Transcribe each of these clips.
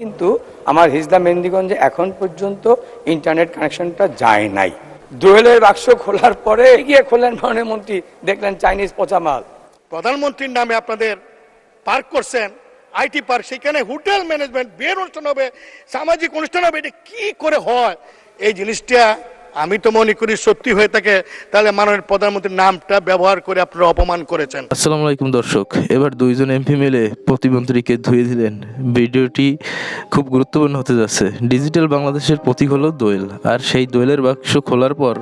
কিন্তু আমার হিজদা মেন্দিগঞ্জে এখন পর্যন্ত ইন্টারনেট কানেকশনটা যায় নাই। দোয়েলের বাক্স খোলার পরে গিয়ে খোলেন প্রধানমন্ত্রী মন্ত্রী। দেখলেন চাইনিজ পচা মাল। প্রধানমন্ত্রীর নামে আপনাদের পার্ক করছেন আইটি পার্ক সেখানে হোটেল ম্যানেজমেন্ট বিয়ের অনুষ্ঠান হবে, সামাজিক অনুষ্ঠান হবে, এটা কি করে হয়? এই জিনিসটা আমি তো মনে করি সত্যি হয়ে থাকে তাহলে মাননীয় প্রধানমন্ত্রীর নামটা ব্যবহার করে আপনারা অপমান করেছেন। আসসালামু আলাইকুম দর্শক এবার দুইজন এমপি মিলে প্রতিমন্ত্রীকে ধুয়ে দিলেন। ভিডিওটি খুব গুরুত্বপূর্ণ হতে যাচ্ছে। ডিজিটাল বাংলাদেশের প্রতীক হলো দোয়েল আর সেই দোয়েলের বাক্স খোলার পর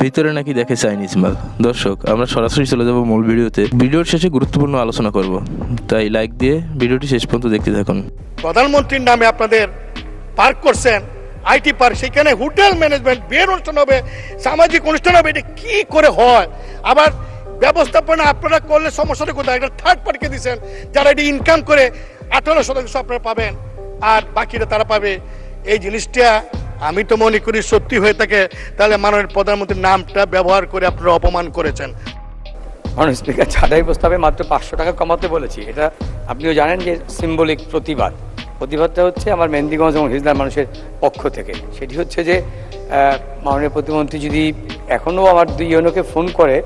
ভিতরে নাকি দেখে চাইনিজ মাল দর্শক আমরা সরাসরি চলে যাব মূল ভিডিওতে। ভিডিওর শেষে গুরুত্বপূর্ণ আলোচনা করব তাই লাইক দিয়ে ভিডিওটি শেষ পর্যন্ত দেখতে থাকুন। প্রধানমন্ত্রীর নামে আপনাদের পার্ক করছেন আইটি পার্ক, সেখানে হোটেল ম্যানেজমেন্ট, বিয়ের অনুষ্ঠান হবে, সামাজিক অনুষ্ঠান হবে, এটা কি করে হয়? আবার ব্যবস্থাপনা আপনারা করলে সমস্যাটা কোথায়? একটা থার্ড পার্টিকে দিচ্ছেন যারা এটি ইনকাম করে আঠারো শতাংশ আপনারা পাবেন, আর বাকিটা তারা পাবে। এই জিনিসটা আমি তো মনে করি সত্যি হয়ে থাকে, তাহলে মাননীয় প্রধানমন্ত্রীর নামটা ব্যবহার করে আপনারা অপমান করেছেন। মাননীয় স্পিকার ছাড়াই প্রস্তাবে মাত্র পাঁচশো টাকা কমাতে বলেছি। এটা আপনিও জানেন যে সিম্বলিক প্রতিবাদ। প্রতিবাদটা হচ্ছে আমার মেহেন্দিগঞ্জ এবং হিজলার মানুষের পক্ষ থেকে। সেটি হচ্ছে যে মাননীয় প্রতিমন্ত্রী যদি এখনও আমার দুই ইউনোকে ফোন করে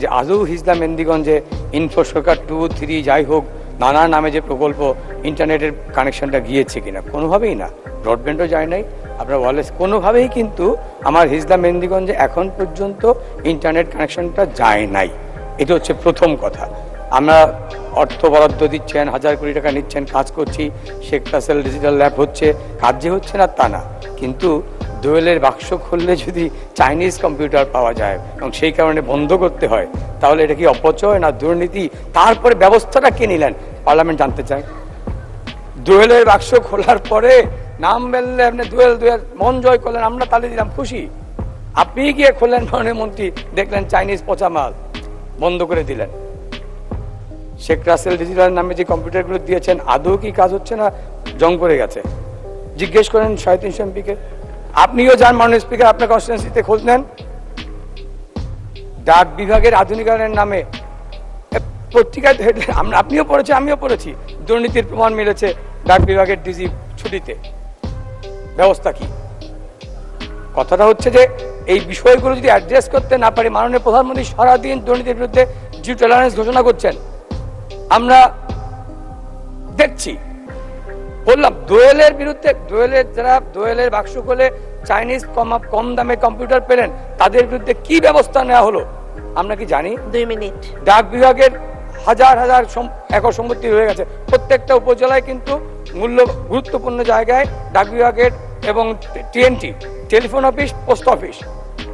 যে, আদৌ হিজলা মেন্দিগঞ্জে ইনফোসরকার টু থ্রি যাই হোক, নানা নামে যে প্রকল্প ইন্টারনেটের কানেকশনটা গিয়েছে কিনা? কোনোভাবেই না। ব্রডব্যান্ডও যায় নাই, আপনার ওয়ারলেস কোনোভাবেই কিন্তু আমার হিজলা মেহেন্দিগঞ্জে এখন পর্যন্ত ইন্টারনেট কানেকশনটা যায় নাই। এটা হচ্ছে প্রথম কথা। আমরা অর্থ বরাদ্দ দিচ্ছেন, হাজার কোটি টাকা নিচ্ছেন, কাজ করছি, শেখ কাসেল ডিজিটাল ল্যাব হচ্ছে, কাজ যে হচ্ছে না তা না। কিন্তু দোয়েলের বাক্স খুললে যদি চাইনিজ কম্পিউটার পাওয়া যায় এবং সেই কারণে বন্ধ করতে হয়, তাহলে এটা কি অপচয় না দুর্নীতি? তারপরে ব্যবস্থাটা কে নিলেন? পার্লামেন্ট জানতে চায়। দোয়েলের বাক্স খোলার পরে নাম বেললে আপনি দোয়েল দোয়েল, মন জয় করলেন, আমরা তালে দিলাম, খুশি। আপনি গিয়ে খুললেন মাননীয় মন্ত্রী, দেখলেন চাইনিজ পচা মাল, বন্ধ করে দিলেন। শেখ রাসেল ডিজিটাল নামে যে কম্পিউটারগুলো দিয়েছেন, আদৌ কি কাজ হচ্ছে না? জং পড়ে গেছে। জিজ্ঞেস করেন সাড়ে তিনশো এমপিকে আপনিও যান মাননীয় স্পিকার, আপনার কনস্টিটুয়েন্সিতে খোঁজ নেন। ডাক বিভাগের আধুনিকরণের নামে পত্রিকায় আমরা আপনিও পড়েছেন, আমিও পড়েছি। দুর্নীতির প্রমাণ মিলেছে ডাক বিভাগের ডিজি ছুটিতে। ব্যবস্থা কি? কথাটা হচ্ছে যে, এই বিষয়গুলো যদি অ্যাড্রেস করতে না পারি, মাননীয় প্রধানমন্ত্রী সারাদিন দুর্নীতির বিরুদ্ধে জিরো টলারেন্স ঘোষণা করছেন। আমরা দেখছি বললাম দোয়েলের বিরুদ্ধে দোয়েলের যারা দোয়েলের বাক্স খুলে চাইনিজ কম কম দামে কম্পিউটার পেলেন তাদের বিরুদ্ধে কি ব্যবস্থা নেওয়া হলো? আমরা কি জানি? দুই মিনিট। ডাক বিভাগের হাজার হাজার একর সম্পত্তি হয়ে গেছে। প্রত্যেকটা উপজেলায় কিন্তু মূল্য গুরুত্বপূর্ণ জায়গায় ডাক বিভাগের এবং TNT telephone office post office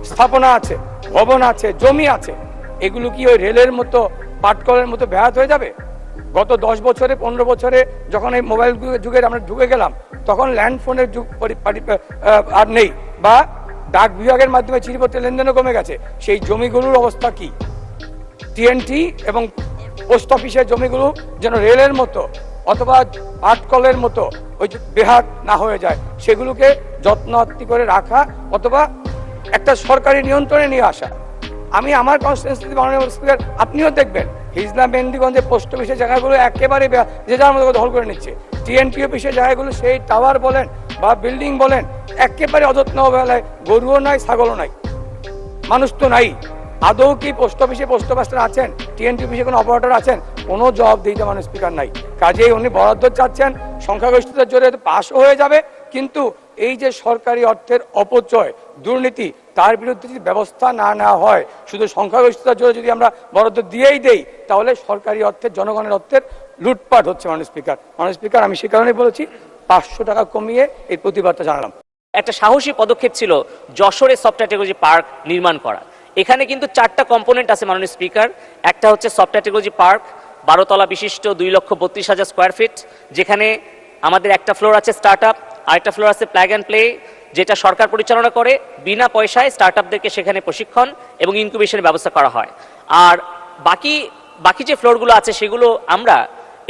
স্থাপনা আছে ভবন আছে জমি আছে। এগুলো কি ওই রেলের মতো, পাটকলের মতো ব্যাহত হয়ে যাবে? গত দশ বছরে, পনেরো বছরে যখন এই মোবাইল যুগের আমরা ঢুকে গেলাম, তখন ল্যান্ড ফোনের যুগ আর নেই বা ডাক বিভাগের মাধ্যমে চিঠিপত্রের লেনদেনও কমে গেছে। সেই জমিগুলোর অবস্থা কি? টিএনটি এবং পোস্ট অফিসের জমিগুলো যেন রেলের মতো অথবা আটকলের মতো ওই বেহাত না হয়ে যায়, সেগুলোকে যত্নআত্তি করে রাখা অথবা একটা সরকারি নিয়ন্ত্রণে নিয়ে আসা। আমি আমার কনস্টিটুয়েন্সিতে মাননীয় স্পিকার আপনিও দেখবেন, হিজলা মেন্দিগঞ্জে পোস্ট অফিসের জায়গাগুলো একেবারে যে যার মতো দখল করে নিচ্ছে। টিএনটি অফিসের জায়গাগুলো সেই টাওয়ার বলেন বা বিল্ডিং বলেন, একেবারে অযত্ন অবহেলায়, গরুও নাই ছাগলও নাই মানুষ তো নাই। আদৌ কি পোস্ট অফিসে পোস্ট মাস্টার আছেন টিএনটি অফিসে কোনো অপারেটর আছেন? কোনো জবাব দিতে মানুষ স্পিকার নাই। কাজেই উনি বরাদ্দ চাচ্ছেন, সংখ্যাগরিষ্ঠতার জোরে পাশও হয়ে যাবে, কিন্তু এই যে সরকারি অর্থের অপচয়, দুর্নীতি, তার বিরুদ্ধে যদি ব্যবস্থা না নেওয়া হয়, শুধু সংখ্যাগরিষ্ঠতার জন্য যদি আমরা বরাদ্দ দিয়েই দেই, তাহলে সরকারি অর্থের, জনগণের অর্থের লুটপাট হচ্ছে মানুষ স্পিকার। মানুষ স্পিকার, আমি সে কারণেই বলেছি, পাঁচশো টাকা কমিয়ে এই প্রতিবাদটা জানালাম। একটা সাহসী পদক্ষেপ ছিল যশোরে সফটওয়্যার টেকনোলজি পার্ক নির্মাণ করা এখানে কিন্তু চারটা কম্পোনেন্ট আছে মাননীয় স্পিকার। একটা হচ্ছে সফটওয়্যার টেকনোলজি পার্ক বারোতলা বিশিষ্ট দুই লক্ষ বত্রিশ হাজার স্কোয়ার ফিট যেখানে আমাদের একটা ফ্লোর আছে স্টার্ট আপ আরেকটা ফ্লোর আছে প্ল্যাগ অ্যান্ড প্লে যেটা সরকার পরিচালনা করে। বিনা পয়সায় স্টার্ট আপদেরকে সেখানে প্রশিক্ষণ এবং ইনকিউবেশনের ব্যবস্থা করা হয়। আর বাকি বাকি যে ফ্লোরগুলো আছে সেগুলো আমরা,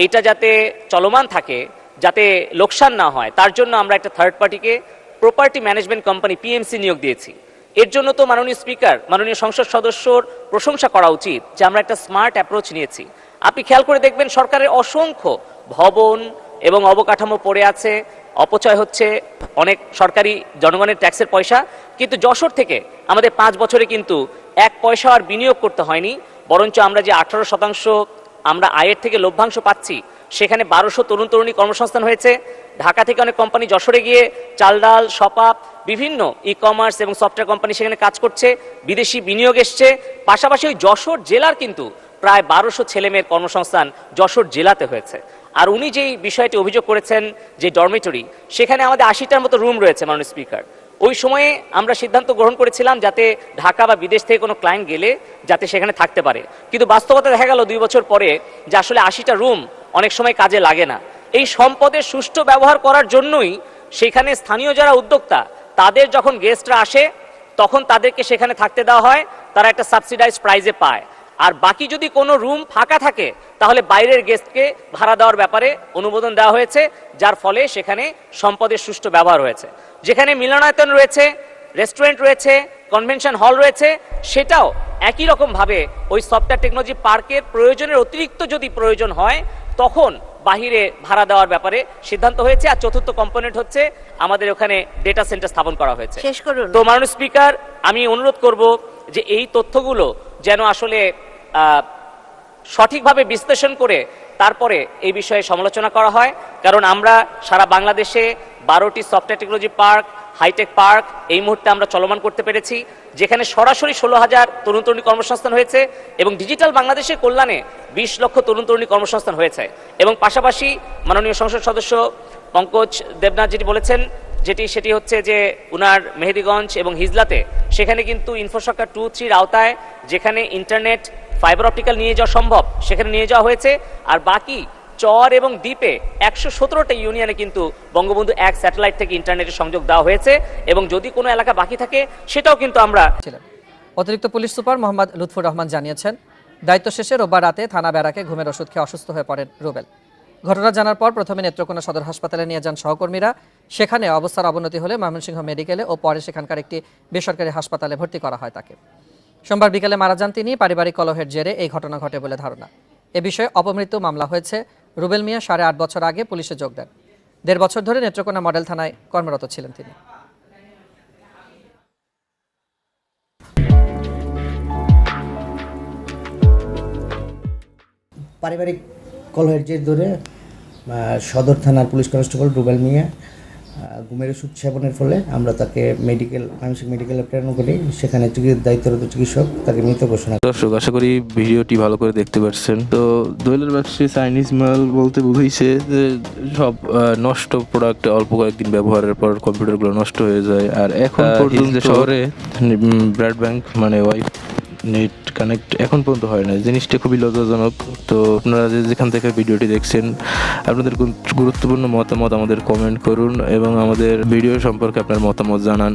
এটা যাতে চলমান থাকে, যাতে লোকসান না হয়, তার জন্য আমরা একটা থার্ড পার্টিকে প্রপার্টি ম্যানেজমেন্ট কোম্পানি পিএমসি নিয়োগ দিয়েছি। এর জন্য তো মাননীয় স্পিকার মাননীয় সংসদ সদস্যর প্রশংসা করা উচিত যে আমরা একটা স্মার্ট অ্যাপ্রোচ নিয়েছি। আপনি খেয়াল করে দেখবেন সরকারের অসংখ্য ভবন এবং অবকাঠামো পড়ে আছে। অপচয় হচ্ছে অনেক সরকারি জনগণের ট্যাক্সের পয়সা, কিন্তু যশোর থেকে আমাদের পাঁচ বছরে কিন্তু এক পয়সা আর বিনিয়োগ করতে হয়নি, বরঞ্চ আমরা যে আঠারো শতাংশ আমরা আয়ের থেকে লভ্যাংশ পাচ্ছি, সেখানে বারোশো তরুণ তরুণী কর্মসংস্থান হয়েছে। ঢাকা থেকে অনেক কোম্পানি যশোরে গিয়ে চাল ডাল বিভিন্ন ই কমার্স এবং সফটওয়্যার কোম্পানি সেখানে কাজ করছে, বিদেশি বিনিয়োগ এসছে। পাশাপাশি ওই যশোর জেলার কিন্তু প্রায় বারোশো ছেলেমেয়ের কর্মসংস্থান যশোর জেলাতে হয়েছে। আর উনি যেই বিষয়টি অভিযোগ করেছেন যে ডরমেটরি সেখানে আমাদের আশিটার মতো রুম রয়েছে মাননীয় স্পিকার ওই সময়ে আমরা সিদ্ধান্ত গ্রহণ করেছিলাম যাতে ঢাকা বা বিদেশ থেকে কোনো ক্লায়েন্ট গেলে যাতে সেখানে থাকতে পারে। কিন্তু বাস্তবতা দেখা গেল দুই বছর পরে যে আসলে আশিটা রুম অনেক সময় কাজে লাগে না। এই সম্পদের সুষ্ঠু ব্যবহার করার জন্যই সেখানে স্থানীয় যারা উদ্যোক্তা, তাদের যখন গেস্টরা আসে, তখন তাদেরকে সেখানে থাকতে দেওয়া হয়, তারা একটা সাবসিডাইজ প্রাইজে পায়। আর বাকি যদি কোনো রুম ফাঁকা থাকে তাহলে বাইরের গেস্টকে ভাড়া দেওয়ার ব্যাপারে অনুমোদন দেওয়া হয়েছে যার ফলে সেখানে সম্পদের সুষ্ঠু ব্যবহার হয়েছে। যেখানে মিলনায়তন রয়েছে রেস্টুরেন্ট রয়েছে কনভেনশন হল রয়েছে সেটাও একই রকমভাবে ওই সফটওয়্যার টেকনোলজি পার্কের প্রয়োজনের অতিরিক্ত যদি প্রয়োজন হয় তখন বাহিরে ভাড়া দেওয়ার ব্যাপারে সিদ্ধান্ত হয়েছে। আর চতুর্থ কম্পোনেন্ট হচ্ছে আমাদের ওখানে ডেটা সেন্টার স্থাপন করা হয়েছে। শেষ করুন। তো মাননীয় স্পিকার আমি অনুরোধ করব যে এই তথ্যগুলো যেন আসলে সঠিকভাবে বিশ্লেষণ করে তারপরে এই বিষয়ে সমালোচনা করা হয়। কারণ আমরা সারা বাংলাদেশে বারোটি software technology park hi-tech park এই মুহূর্তে আমরা চলমান করতে পেরেছি, যেখানে সরাসরি ষোলো হাজার তরুণ তরুণী কর্মসংস্থান হয়েছে এবং ডিজিটাল বাংলাদেশের কল্যাণে বিশ লক্ষ তরুণ তরুণী কর্মসংস্থান হয়েছে। এবং পাশাপাশি মাননীয় সংসদ সদস্য পঙ্কজ দেবনাথ যেটি বলেছেন যেটি সেটি হচ্ছে যে উনার মেহেদিগঞ্জ এবং হিজলাতে সেখানে কিন্তু ইনফ্রাস্ট্রাকচার টু থ্রির আওতায় যেখানে ইন্টারনেট ফাইবার অপটিক্যাল নিয়ে যাওয়া সম্ভব, সেখানে নিয়ে যাওয়া হয়েছে। আর বাকি চর এবং দ্বীপে একশো সতেরোটা ইউনিয়নে কিন্তু বঙ্গবন্ধু এক স্যাটেলাইট থেকে ইন্টারনেটের সংযোগ দেওয়া হয়েছে এবং যদি কোনো এলাকা বাকি থাকে, সেটাও কিন্তু আমরা অতিরিক্ত পুলিশ সুপার মোহাম্মদ লুৎফুর রহমান জানিয়েছেন, দায়িত্ব শেষে রোববার রাতে থানা বেড়াকে ঘুমের ওষুধ খেয়ে অসুস্থ হয়ে পড়েন রুবেল। ঘটনা জানার পর প্রথমে নেত্রকোনা সদর হাসপাতালে নিয়ে যান সহকর্মীরা। সেখানে অবস্থার অবনতি হলে ময়মনসিংহ মেডিকেলে ও পরে সেখানকার একটি বেসরকারি হাসপাতালে ভর্তি করা হয় তাকে। সোমবার বিকেলে মারা যান তিনি পারিবারিক কলহের জেরে, এই ঘটনা ঘটে বলে ধারণা। এ বিষয়ে অপমৃত্যু মামলা হয়েছে। রুবেল মিয়া সাড়ে আট বছর আগে পুলিশে যোগ দেন। দেড় বছর ধরে নেত্রকোনা মডেল থানায় কর্মরত ছিলেন তিনি। পারিবারিক কলহের জের ধরে সদর থানার পুলিশ কনস্টেবল রুবেল মিয়া ঘুমের ওষুধ সেবনের ফলে আমরা তাকে মেডিকেল মানসিক মেডিকেলে প্রেরণ করি। সেখানে দায়িত্বরত চিকিৎসক তাকে মৃত ঘোষণা দর্শক আশা করি ভিডিওটি ভালো করে দেখতে পাচ্ছেন তো দোয়েলের ব্যবসায়ী চাইনিজ মাল বলতে বুঝাইছে যে সব নষ্ট প্রোডাক্ট অল্প কয়েকদিন ব্যবহারের পর কম্পিউটারগুলো নষ্ট হয়ে যায়। আর এখন পর্যন্ত শহরে ব্রাড ব্যাংক মানে ওয়াইফ নেট কানেক্ট এখন পর্যন্ত হয় না জিনিসটা খুবই লজ্জাজনক। তো আপনারা যে যেখান থেকে ভিডিওটি দেখছেন, আপনাদের গুরুত্বপূর্ণ মতামত আমাদের কমেন্ট করুন এবং আমাদের ভিডিও সম্পর্কে আপনার মতামত জানান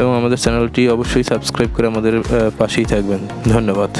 এবং আমাদের চ্যানেলটি অবশ্যই সাবস্ক্রাইব করে আমাদের পাশেই থাকবেন। ধন্যবাদ।